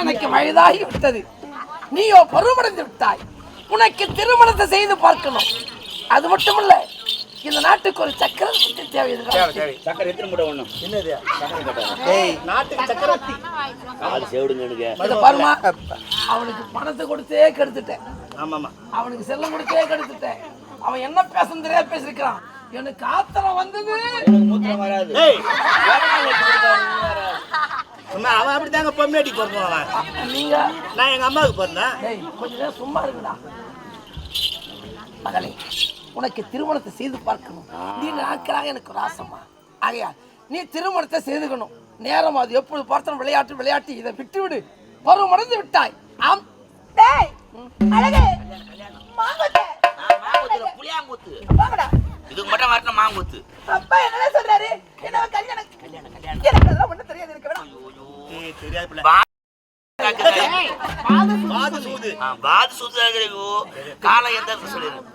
எனக்கு வயதாகி விட்டது. நீயோ பருவமடைந்து விட்டாய். உனக்கு திருமணத்தை செய்து பார்க்கணும். அது மட்டுமல்ல இந்த நாட்டுக்கு ஒரு சக்கரவர்த்தி தேவை அவனுக்கு பணத்தை கொடுத்தே கெடுத்துட்டேன். ஆமாமா அவனுக்கு செல்லம் கொடுத்தே கெடுத்துட்டேன். அவன் என்ன பேசணும் தெரியாது பேசிருக்கான் எனக்கு ஆத்திரம் வந்தது. மூத்திரம் வராது. சும்மா அவன் அப்படிதாங்க பொம்மையாட்டி பிறந்தவன் அவன். நீங்க நான் எங்க அம்மாவுக்கு பிறந்தேன். டேய் கொஞ்ச நேரம் சும்மா இருக்குடா மகளே உனக்கு திருமணத்தை செய்து பார்க்கணும். நீ நாட்களாக எனக்கு ஒரு ஆசைமா ஆகையா நீ திருமணத்தை செய்துக்கணும். நேரம் அது எப்பொழுது பார்த்தாலும் விளையாட்டு விளையாட்டு இதை விட்டு விடு பருவம் அடைந்து விட்டாய். ஆம். டேய் அழகே. தெரியாது. பிள்ளை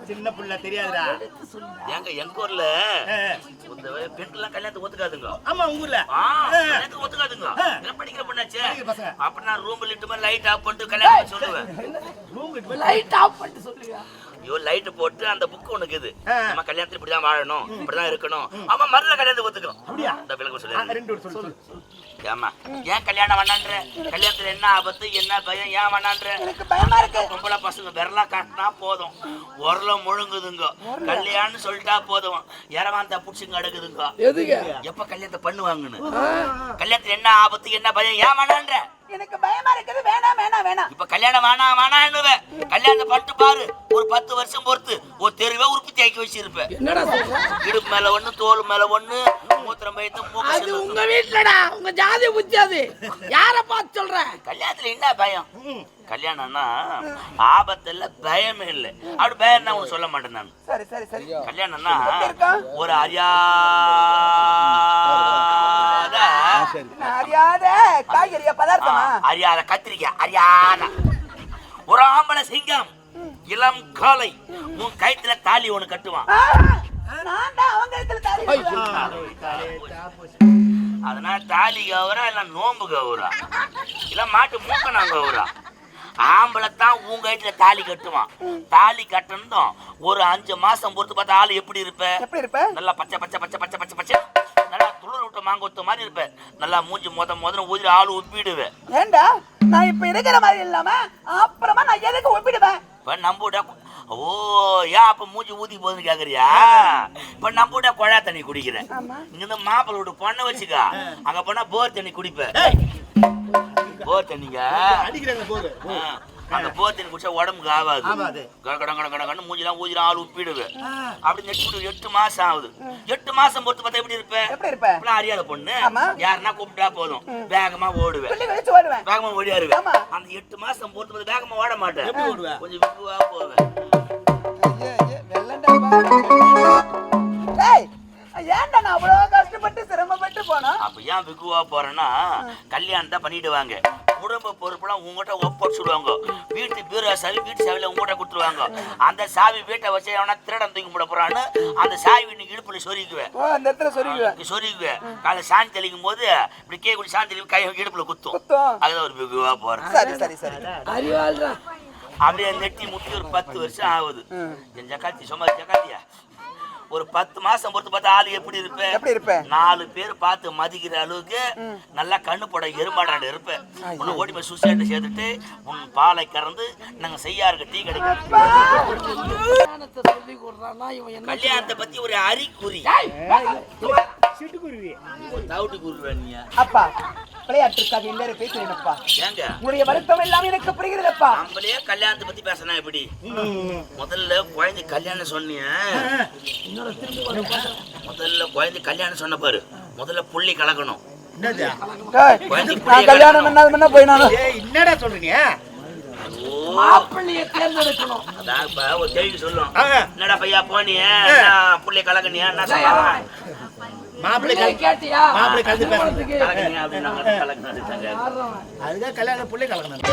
சின்ன புள்ள தெரியாதுடா. எங்க எங்க ஊர்ல. இந்த பெண்கள்லாம் கல்யாணத்துக்கு ஒத்துக்காதுங்க. ஆமா உங்க ஊர்ல கல்யாணத்துக்கு ஒத்துக்காதுங்க. என்ன படிக்கிற பொண்ணாச்சே. அப்ப நான் ரூம் லிட்டு மாதிரி லைட் ஆஃப் பண்ணிட்டு கல்யாணம் சொல்லுவேன். ரூம் லைட் ஆஃப் பண்ணிட்டு சொல்லுங்க ஐயோ லைட் போட்டு அந்த புக் உனக்கு இது. நம்ம கல்யாணத்துல இப்படிதான் வாழணும் இப்படிதான் இருக்கணும். ஆமா மறுநாள் கல்யாணத்துக்கு ஒத்துக்கிறோம். அப்படியா? இந்த விளக்கம் சொல்லு ரெண்டு ஒரு சொல்லு சொல்லு. ஏமா ஏன் கல்யாணம் வேணான்ற? கல்யாணத்துல என்ன ஆபத்து என்ன பயம் ஏன் வேணான்ற? பயமா இருக்கு. பொம்பளை பசங்க விரலா காட்டினா போதும். உரல முழுங்குதுங்க. கல்யாணம்னு சொல்லிட்டா போதும். இரவாந்த புடிச்சுங்க அடுக்குதுங்க எப்ப கல்யாணத்தை பண்ணுவாங்கன்னு? கல்யாணத்துல என்ன ஆபத்து என்ன பயம் ஏன் வேணான்ற? எனக்கு பயமா இருக்குது. வேணாம் வேணாம் வேணாம். இப்ப கல்யாணம் வேணாம் வேணான்னுவே கல்யாணத்தை பண்ணிட்டு பாரு. ஒரு பத்து வருஷம் பொறுத்து. ஒரு தெருவே உற்பத்தி ஆக்கி வச்சிருப்ப. என்னடா சொல்ற? இடுப்பு மேல ஒண்ணு தோல் மேல ஒண்ணு மூத்திரம் பயத்து அது மூக்கு உங்க வீட்டுலடா. உங்க ஜாதி புத்தி அது. யார பார்த்து சொல்ற? கல்யாணத்துல என்ன பயம்? கல்யாணம்னா ஆபத்துல பயமே இல்லை. அப்படி பயம் நான் உனக்கு சொல்ல மாட்டேன் நான். சரி சரி சரி. கல்யாணம்னா இருக்கா? ஒரு அறியாத அறியாத காய்கறிய பதார்த்தமா அறியாத கத்திரிக்காய் அறியாத ஒரு ஆம்பளை சிங்கம் இளம் காலை உன் கயித்துல தாலி ஒண்ணு கட்டுவான். அதனால தாலி கவுரா இல்ல நோம்பு கவுரா இல்ல மாட்டு மூக்கணம் கவுரா ஆம்பளை தான் உங்க கயித்துல தாலி கட்டுவான் தாலி கட்டணும் ஒரு அஞ்சு மாசம் பொறுத்து பார்த்தா ஆளு எப்படி இருப்ப எப்படி இருப்ப நல்லா பச்சை பச்சை பச்சை பச்சை பச்சை பச்சை நல்லா மாங்கொத்த மாதிரி இருப்ப நல்லா மூஞ்சி மொத முதல்ல ஊதி ஆளு உப்பிடுவேன் ஏண்டா? நான் இப்ப இருக்கிற மாதிரி இல்லாம அப்புறமா நான் எதுக்கு ஒப்பிடுவேன்? இப்ப நம்பூட ஓ ஏன் அப்ப மூஞ்சி ஊதி போகுதுன்னு கேக்குறியா? இப்ப நம்பூட குழா தண்ணி குடிக்கிறேன். ஆமா. இங்க மாப்பிள்ளை விட்டு பொண்ணை வச்சுக்கா. அங்க போனா போர் தண்ணி குடிப்பேன். போர் தண்ணிங்க அடிக்கிறாங்க ஆ, அந்த தண்ணி குடிச்சா உடம்புக்கு ஆகாது ஆகாது. கட கட கட கட கண்ணு மூஞ்சிலாம் ஊதிலாம் ஆள் உப்பிடுவேன் அப்படி நெட்டு எட்டு மாசம் ஆகுது. எட்டு மாசம் பொறுத்து பார்த்தா எப்படி இருப்ப? எப்படி இருப்ப? இப்பெல்லாம் அறியாத பொண்ணு. யாருன்னா கூப்பிட்டா போதும். வேகமா ஓடுவேன். ஓடுவேன். வேகமா ஓடியாருவேன். அந்த எட்டு மாசம் பொறுத்து பார்த்து வேகமா ஓட மாட்டேன். எப்படி ஓடுவ? கொஞ்சம் வெகுவா போவேன். ஏன்டா நான் அவ்வளவு கஷ்டப்பட்டு சிரமப்பட்டு போனோம்? அப்ப ஏன் வெகுவா போறேன்னா கல்யாணத்தை பண்ணிடுவாங்க. குடும்ப பொறுப்புலாம் உங்ககிட்ட ஒப்படைச்சுடுவாங்க வீட்டு பீரோ சாவி வீட்டு சாவில உங்ககிட்ட கொடுத்துருவாங்க. அந்த சாவி வீட்டை வச்சு அவனா திருடன் தூக்கி போட போறான்னு அந்த சாவி நீ இடுப்புல சொருக்குவேன் ஓ அந்த இடத்துல சொருக்குவேன் காலை சாந்தி தெளிக்கும் போது இப்படி கே குடி சாந்தி தெளிக்கும் கை இடுப்புல குத்தும். அதுதான் ஒரு வெகுவா போறேன் சரி சரி சரி. அப்படியே நெட்டி முட்டி ஒரு பத்து வருஷம் ஆகுது. என் ஜக்காத்தி சும்மா ஜக்காத்தியா? ஒரு பத்து மாசம் பொறுத்து பார்த்தா ஆளு எப்படி இருப்பேன்? எப்படி இருப்ப நாலு பேர் பார்த்து மதிக்கிற அளவுக்கு நல்லா கண்ணு போட எருமாடாடு இருப்பேன். உன்னை ஓடி போய் சுசைட்டை சேர்த்துட்டு உன் பாலை கறந்து நாங்க செய்யாருக்கு டீ கிடைக்கும் சொல்லி கொடுறானா இவன் என்ன கல்யாணத்தை பத்தி ஒரு அறிகுறி. சிட்டுக்குருவி. தவிட்டு நீ அப்பா. விளையாட்டுக்காக எல்லாரும் பேசுறேனப்பா உங்களுடைய வருத்தம் எல்லாம் எனக்கு புரிகிறதப்பா. நம்மளே கல்யாணத்தை பத்தி பேசினா எப்படி? முதல்ல குழந்தை கல்யாணம் சொன்னிய. முதல்ல குழந்தை கல்யாணம் சொன்ன பாரு. முதல்ல புள்ளி கலக்கணும். கல்யாணம் என்ன போய் நான் ஏய் என்னடா சொல்றீங்க? ஓ, மாப்பிள்ளைய தேர்ந்தெடுக்கணும். அதான் இப்ப ஒரு கேள்வி சொல்லும். என்னடா பையா போனிய? புள்ளிய கலக்கனியா? என்ன மாப்பிள்ளை கேட்டியா? மாப்பிள்ளை கலந்து பேசுறதுக்கு அதுதான் கல்யாணம் பிள்ளை கலக்கணும்.